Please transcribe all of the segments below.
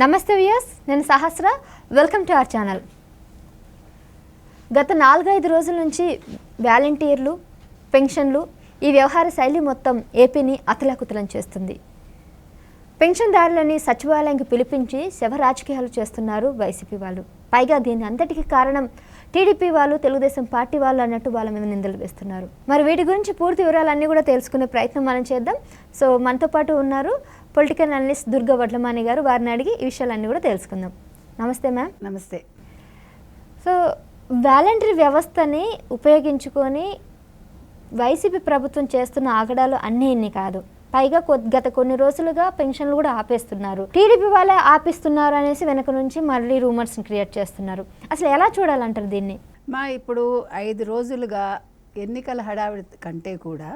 నమస్తే వియస్ నేను Sahasra. Welcome to our channel. గత నాలుగైదు రోజుల నుంచి వాలంటీర్లు పెన్షన్లు ఈ వ్యవహార శైలి మొత్తం ఏపీని అతలాకుతలం చేస్తుంది. పెన్షన్దారులని సచివాలయానికి పిలిపించి శవ రాజకీయాలు చేస్తున్నారు వైసీపీ వాళ్ళు. పైగా దీని అంతటికి కారణం టీడీపీ వాళ్ళు తెలుగుదేశం పార్టీ వాళ్ళు అన్నట్టు వాళ్ళ మీద నిందలు వేస్తున్నారు. మరి వీటి గురించి పూర్తి వివరాలన్నీ కూడా తెలుసుకునే ప్రయత్నం మనం చేద్దాం. సో మనతో పాటు ఉన్నారు పొలిటికల్ అనలిస్ట్ దుర్గా వడ్లమాని గారు వారిని అడిగి ఈ విషయాలన్నీ కూడా తెలుసుకుందాం. నమస్తే మ్యామ్. నమస్తే. సో వాలంటరీ వ్యవస్థని ఉపయోగించుకొని వైసీపీ ప్రభుత్వం చేస్తున్న ఆగడాలు అన్నీ ఇన్ని కాదు. పైగా గత కొన్ని రోజులుగా పెన్షన్లు కూడా ఆపేస్తున్నారు. టీడీపీ వాళ్ళే ఆపిస్తున్నారు అనేసి వెనక నుంచి మళ్ళీ రూమర్స్ క్రియేట్ చేస్తున్నారు. అసలు ఎలా చూడాలంటారు దీన్ని? మా ఇప్పుడు ఐదు రోజులుగా ఎన్నికల హడావిడి కంటే కూడా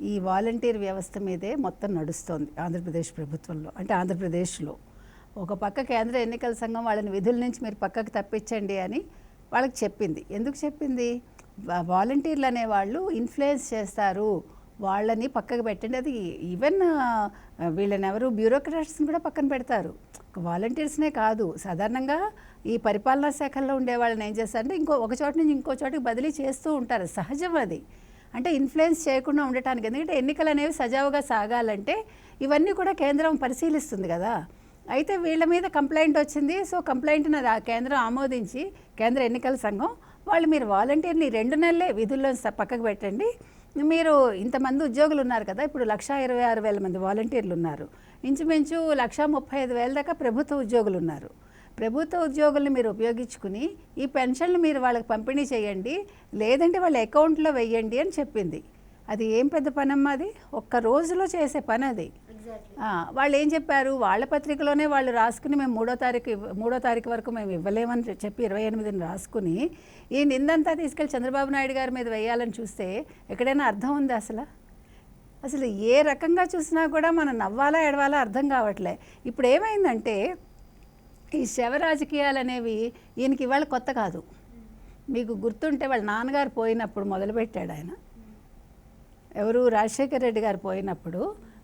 ఈ వాలంటీర్ వ్యవస్థ మీదే మొత్తం నడుస్తోంది ఆంధ్రప్రదేశ్ ప్రభుత్వంలో. అంటే ఆంధ్రప్రదేశ్లో ఒక పక్క కేంద్ర ఎన్నికల సంఘం వాళ్ళని విధుల నుంచి మీరు పక్కకు తప్పించండి అని వాళ్ళకి చెప్పింది. ఎందుకు చెప్పింది? వాలంటీర్లు అనేవాళ్ళు ఇన్ఫ్లుయెన్స్ చేస్తారు. వాళ్ళని పక్కకు పెట్టండి. అది ఈవెన్ వీళ్ళని ఎవరు బ్యూరోక్రాట్స్ని కూడా పక్కన పెడతారు. వాలంటీర్స్నే కాదు. సాధారణంగా ఈ పరిపాలనా శాఖల్లో ఉండే వాళ్ళని ఏం చేస్తారంటే ఇంకో ఒక చోట నుంచి ఇంకో చోటికి బదిలీ చేస్తూ ఉంటారు. సహజం అది. అంటే ఇన్ఫ్లుయెన్స్ చేయకుండా ఉండటానికి. ఎందుకంటే ఎన్నికలు అనేవి సజావుగా సాగాలంటే ఇవన్నీ కూడా కేంద్రం పరిశీలిస్తుంది కదా. అయితే వీళ్ళ మీద కంప్లైంట్ వచ్చింది. సో కంప్లైంట్ని కేంద్రం ఆమోదించి కేంద్ర ఎన్నికల సంఘం వాళ్ళు మీరు వాలంటీర్ని రెండు నెలలే విధుల్లో పక్కకు పెట్టండి. మీరు ఇంతమంది ఉద్యోగులు ఉన్నారు కదా ఇప్పుడు లక్ష ఇరవై ఆరు వేల మంది వాలంటీర్లు ఉన్నారు. ఇంచుమించు లక్ష ముప్పై ఐదు వేల దాకా ప్రభుత్వ ఉద్యోగులు ఉన్నారు. ప్రభుత్వ ఉద్యోగుల్ని మీరు ఉపయోగించుకుని ఈ పెన్షన్లు మీరు వాళ్ళకి పంపిణీ చేయండి లేదంటే వాళ్ళ అకౌంట్లో వెయ్యండి అని చెప్పింది. అది ఏం పెద్ద పనమ్మా అది? ఒక్క రోజులో చేసే పని అది. వాళ్ళు ఏం చెప్పారు? వాళ్ళ పత్రికలోనే వాళ్ళు రాసుకుని మేము మూడో తారీఖు మూడో తారీఖు వరకు మేము ఇవ్వలేమని చెప్పి ఇరవై ఎనిమిదిని రాసుకుని ఈ నిందంతా తీసుకెళ్ళి చంద్రబాబు నాయుడు గారి మీద వేయాలని చూస్తే ఎక్కడైనా అర్థం ఉంది అసలు? అసలు ఏ రకంగా చూసినా కూడా మనం నవ్వాలా ఎడవాలా అర్థం కావట్లే. ఇప్పుడు ఏమైందంటే ఈ శవ రాజకీయాలు అనేవి ఈయనకి ఇవాళ కొత్త కాదు. మీకు గుర్తుంటే వాళ్ళ నాన్నగారు పోయినప్పుడు మొదలుపెట్టాడు ఆయన. ఎవరు? రాజశేఖర్ రెడ్డి గారు పోయినప్పుడు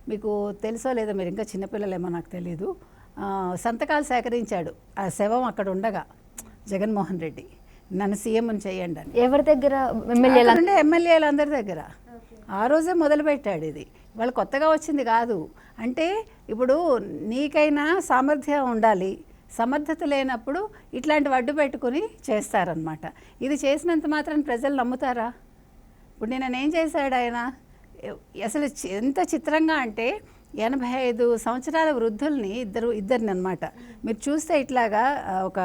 మీకు తెలుసో లేదో మీరు ఇంకా చిన్నపిల్లలేమో నాకు తెలియదు ఆ, సంతకాలు సేకరించాడు. ఆ శవం అక్కడ ఉండగా జగన్మోహన్ రెడ్డి నన్ను సీఎంని చేయండి అని. ఎవరి దగ్గర? ఎమ్మెల్యేలు ఎమ్మెల్యేలు అందరి దగ్గర. ఆ రోజే మొదలుపెట్టాడు ఇది. వాళ్ళు కొత్తగా వచ్చింది కాదు. అంటే ఇప్పుడు నీకైనా సామర్థ్యం ఉండాలి. సమర్థత లేనప్పుడు ఇట్లాంటి వడ్డు పెట్టుకుని చేస్తారనమాట ఇది చేసినంత మాత్రం ప్రజలు నమ్ముతారా? ఇప్పుడు నేను ఏం చేశాడు ఆయన? అసలు ఎంత చిత్రంగా అంటే ఎనభై ఐదు సంవత్సరాల వృద్ధుల్ని ఇద్దరు ఇద్దరిని అనమాట మీరు చూస్తే ఇట్లాగా ఒక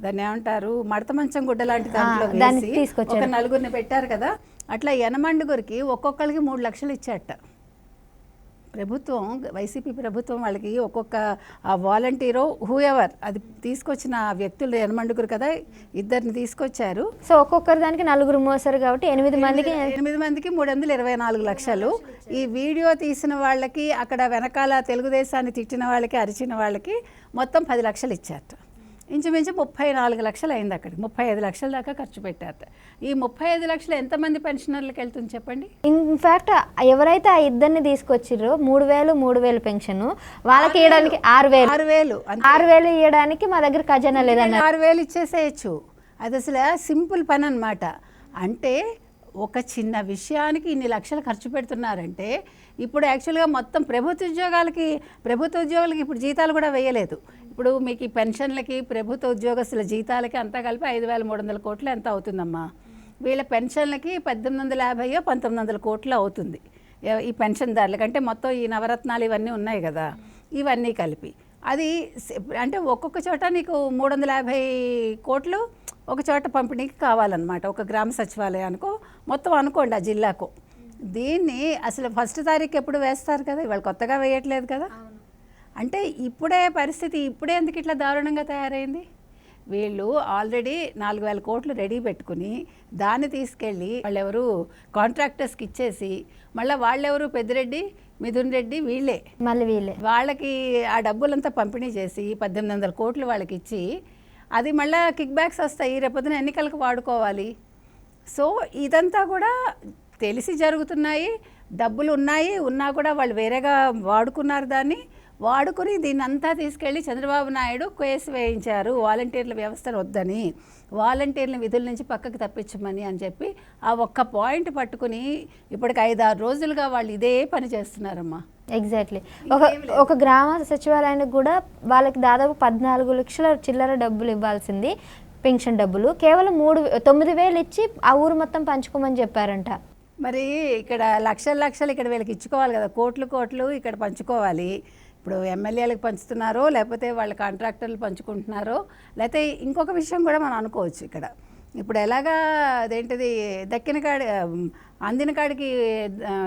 దాన్ని ఏమంటారు మడత మంచం గుడ్డ లాంటి దాంట్లో వేసి. ఒక నలుగురిని పెట్టారు కదా అట్లా ఎనమండుగురికి ఒక్కొక్కరికి మూడు లక్షలు ఇచ్చాట ప్రభుత్వం వైసీపీ ప్రభుత్వం వాళ్ళకి ఒక్కొక్క ఆ వాలంటీరో హూ ఎవర్ అది తీసుకొచ్చిన ఆ వ్యక్తులు ఎనమండుగురు కదా ఇద్దరిని తీసుకొచ్చారు. సో ఒక్కొక్కరి దానికి నలుగురు మోసారు కాబట్టి ఎనిమిది మందికి ఎనిమిది మందికి మూడు వందల ఇరవై నాలుగు లక్షలు. ఈ వీడియో తీసిన వాళ్ళకి అక్కడ వెనకాల తెలుగుదేశాన్ని తిట్టిన వాళ్ళకి అరిచిన వాళ్ళకి మొత్తం పది లక్షలు ఇచ్చారట. ఇంచుమించు ముప్పై నాలుగు లక్షలు అయింది అక్కడికి. ముప్పై ఐదు లక్షల దాకా ఖర్చు పెట్టారట. ఈ ముప్పై ఐదు లక్షలు ఎంతమంది పెన్షనర్లకు వెళ్తుంది చెప్పండి? ఇన్ఫాక్ట్ ఎవరైతే ఆ ఇద్దరిని తీసుకొచ్చిర్రో మూడు వేలు మూడు వేలు పెన్షన్ వాళ్ళకి ఇవ్వడానికి ఆరు వేలు. ఆరు వేలు. ఆరు వేలు ఇవ్వడానికి మా దగ్గర ఖజానా లేదన్నారు. ఆరు వేలు ఇచ్చేసేయచ్చు. అది అసలు సింపుల్ పని అనమాట అంటే ఒక చిన్న విషయానికి ఇన్ని లక్షలు ఖర్చు పెడుతున్నారంటే ఇప్పుడు యాక్చువల్గా మొత్తం ప్రభుత్వ ఉద్యోగాలకి ప్రభుత్వ ఉద్యోగులకి ఇప్పుడు జీతాలు కూడా వేయలేదు. ఇప్పుడు మీకు ఈ పెన్షన్లకి ప్రభుత్వ ఉద్యోగస్తుల జీతాలకి అంతా కలిపి ఐదు వేల మూడు వందల కోట్లు ఎంత అవుతుందమ్మా? వీళ్ళ పెన్షన్లకి పద్దెనిమిది వందల యాభైయో పంతొమ్మిది వందల కోట్లు అవుతుంది. ఈ పెన్షన్దారులకి అంటే మొత్తం ఈ నవరత్నాలు ఇవన్నీ ఉన్నాయి కదా ఇవన్నీ కలిపి. అది అంటే ఒక్కొక్క చోట నీకు మూడు వందల యాభై కోట్లు ఒక చోట పంపిణీకి కావాలన్నమాట. ఒక గ్రామ సచివాలయానికో మొత్తం అనుకోండి ఆ జిల్లాకు. దీన్ని అసలు ఫస్ట్ తారీఖు ఎప్పుడు వేస్తారు కదా? ఇవాళ కొత్తగా వేయట్లేదు కదా? అంటే ఇప్పుడే పరిస్థితి ఇప్పుడే ఎందుకు ఇట్లా దారుణంగా తయారైంది? వీళ్ళు ఆల్రెడీ నాలుగు వేల కోట్లు రెడీ పెట్టుకుని దాన్ని తీసుకెళ్ళి వాళ్ళెవరు కాంట్రాక్టర్స్కి ఇచ్చేసి మళ్ళీ వాళ్ళెవరు? పెద్దిరెడ్డి మిథున్ రెడ్డి వీళ్ళే. మళ్ళీ వీళ్ళే. వాళ్ళకి ఆ డబ్బులంతా పంపిణీ చేసి పద్దెనిమిది వందల కోట్లు వాళ్ళకి ఇచ్చి అది మళ్ళీ కిక్ బ్యాక్స్ వస్తాయి. రేపొద్దున ఎన్నికలకు వాడుకోవాలి. సో ఇదంతా కూడా తెలిసి జరుగుతున్నాయి. డబ్బులు ఉన్నాయి. ఉన్నా కూడా వాళ్ళు వేరేగా వాడుకున్నారు దాన్ని. వాడుకుని దీన్ని అంతా తీసుకెళ్ళి చంద్రబాబు నాయుడు కేసు వేయించారు. వాలంటీర్ల వ్యవస్థను వద్దని వాలంటీర్ల విధుల నుంచి పక్కకు తప్పించమని అని చెప్పి ఆ ఒక్క పాయింట్ పట్టుకుని ఇప్పటికి ఐదారు రోజులుగా వాళ్ళు ఇదే పని చేస్తున్నారమ్మా. ఎగ్జాక్ట్లీ. ఒక ఒక గ్రామ సచివాలయానికి కూడా వాళ్ళకి దాదాపు పద్నాలుగు లక్షల చిల్లర డబ్బులు ఇవ్వాల్సింది పెన్షన్ డబ్బులు. కేవలం మూడు తొమ్మిది వేలు ఇచ్చి ఆ ఊరు మొత్తం పంచుకోమని చెప్పారంట. మరి ఇక్కడ లక్షల లక్షలు ఇక్కడ వీళ్ళకి ఇచ్చుకోవాలి కదా. కోట్లు కోట్లు ఇక్కడ పంచుకోవాలి. ఇప్పుడు ఎమ్మెల్యేలకు పంచుతున్నారో లేకపోతే వాళ్ళ కాంట్రాక్టర్లు పంచుకుంటున్నారో లేకపోతే ఇంకొక విషయం కూడా మనం అనుకోవచ్చు ఇక్కడ. ఇప్పుడు ఎలాగా అదేంటిది దక్కిన కాడి అందిన కాడికి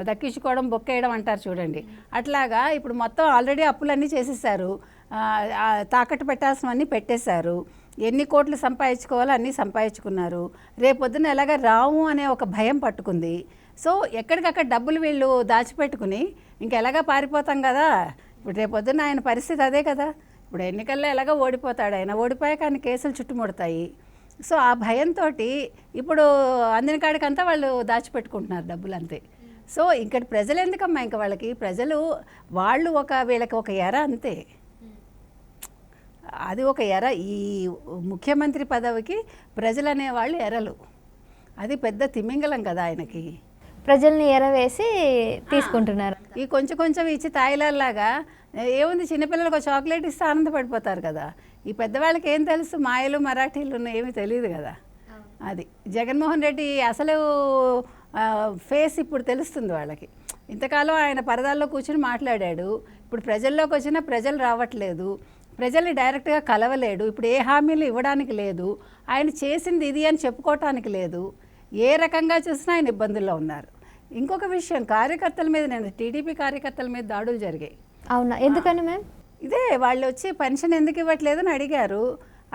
దక్కించుకోవడం బొక్కేయడం అంటారు చూడండి. అట్లాగా ఇప్పుడు మొత్తం ఆల్రెడీ అప్పులన్నీ చేసేసారు. తాకట్టు పెట్టాల్సినవన్నీ పెట్టేశారు. ఎన్ని కోట్లు సంపాదించుకోవాలో అన్నీ సంపాదించుకున్నారు. రేపొద్దున ఎలాగ రావు అనే ఒక భయం పట్టుకుంది. సో ఎక్కడికక్కడ డబ్బులు వీళ్ళు దాచిపెట్టుకుని ఇంకెలాగా పారిపోతాం కదా? ఇప్పుడు రేపొద్దున ఆయన పరిస్థితి అదే కదా. ఇప్పుడు ఎన్నికల్లో ఎలాగో ఓడిపోతాడు ఆయన. ఓడిపోయాక ఆయన కేసులు చుట్టుముడతాయి. సో ఆ భయంతో ఇప్పుడు అందిన కాడికంతా వాళ్ళు దాచిపెట్టుకుంటున్నారు డబ్బులు అంతే సో ఇక్కడ ప్రజలు ఎందుకమ్మా ఇంకా వాళ్ళకి? ప్రజలు వాళ్ళు ఒక వీళ్ళకి ఒక ఎర అంతే. అది ఒక ఎర. ఈ ముఖ్యమంత్రి పదవికి ప్రజలు అనేవాళ్ళు ఎరలు. అది పెద్ద తిమింగలం కదా ఆయనకి. ప్రజల్ని ఎరవేసి తీసుకుంటున్నారు. ఈ కొంచెం కొంచెం ఇచ్చి తాయిలాగా ఏముంది చిన్నపిల్లలకు చాక్లెట్ ఇస్తే ఆనందపడిపోతారు కదా. ఈ పెద్దవాళ్ళకి ఏం తెలుసు? మాయలు మరాఠీలు ఉన్నాయి ఏమీ తెలియదు కదా. అది. జగన్మోహన్ రెడ్డి అసలు ఫేస్ ఇప్పుడు తెలుస్తుంది వాళ్ళకి. ఇంతకాలం ఆయన పరదాల్లో కూర్చుని మాట్లాడాడు. ఇప్పుడు ప్రజల్లోకి వచ్చినా ప్రజలు రావట్లేదు. ప్రజల్ని డైరెక్ట్గా కలవలేడు. ఇప్పుడు ఏ హామీలు ఇవ్వడానికి లేదు. ఆయన చేసింది ఇది అని చెప్పుకోవటానికి లేదు. ఏ రకంగా చూసినా ఆయన ఇబ్బందుల్లో ఉన్నారు. ఇంకొక విషయం కార్యకర్తల మీద నేను టీడీపీ కార్యకర్తల మీద దాడులు జరిగాయి. అవునా? ఎందుకని మ్యామ్? ఇదే వాళ్ళు వచ్చి పెన్షన్ ఎందుకు ఇవ్వట్లేదని అడిగారు.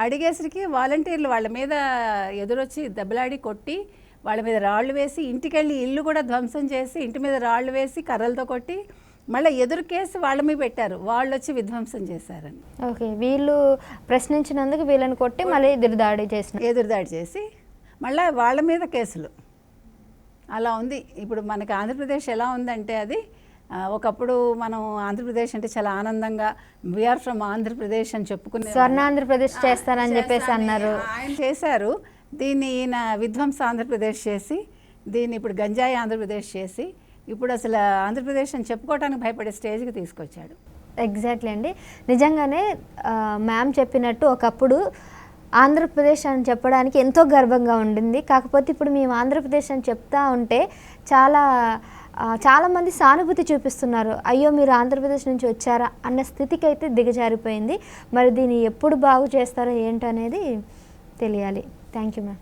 అడిగేసరికి వాలంటీర్లు వాళ్ళ మీద ఎదురొచ్చి దెబ్బలాడి కొట్టి వాళ్ళ మీద రాళ్ళు వేసి ఇంటికెళ్ళి ఇల్లు కూడా ధ్వంసం చేసి ఇంటి మీద రాళ్ళు వేసి కర్రలతో కొట్టి మళ్ళీ ఎదురు కేసు వాళ్ళ మీద పెట్టారు. వాళ్ళు వచ్చి విధ్వంసం చేశారని. ఓకే వీళ్ళు ప్రశ్నించినందుకు వీళ్ళని కొట్టి మళ్ళీ ఎదురుదాడి చేసిన ఎదురుదాడి చేసి మళ్ళీ వాళ్ళ మీద కేసులు. అలా ఉంది. ఇప్పుడు మనకి ఆంధ్రప్రదేశ్ ఎలా ఉందంటే అది ఒకప్పుడు మనం ఆంధ్రప్రదేశ్ అంటే చాలా ఆనందంగా వీఆర్ ఫ్రమ్ ఆంధ్రప్రదేశ్ అని చెప్పుకునే స్వర్ణ ఆంధ్రప్రదేశ్ చేస్తారని చెప్పేసి అన్నారు. ఆయన చేశారు. దీన్ని ఈయన విధ్వంస ఆంధ్రప్రదేశ్ చేసి దీన్ని ఇప్పుడు గంజాయి ఆంధ్రప్రదేశ్ చేసి ఇప్పుడు అసలు ఆంధ్రప్రదేశ్ అని చెప్పుకోవడానికి భయపడే స్టేజ్కి తీసుకొచ్చాడు. ఎగ్జాక్ట్లీ అండి. నిజంగానే మ్యామ్ చెప్పినట్టు ఒకప్పుడు ఆంధ్రప్రదేశ్ అని చెప్పడానికి ఎంతో గర్వంగా ఉండింది. కాకపోతే ఇప్పుడు మేము ఆంధ్రప్రదేశ్ అని చెప్తా ఉంటే చాలా చాలామంది సానుభూతి చూపిస్తున్నారు. అయ్యో మీరు ఆంధ్రప్రదేశ్ నుంచి వచ్చారా అన్న స్థితికి అయితే దిగజారిపోయింది. మరి దీన్ని ఎప్పుడు బాగు చేస్తారో ఏంటనేది తెలియాలి. Thank you ma'am.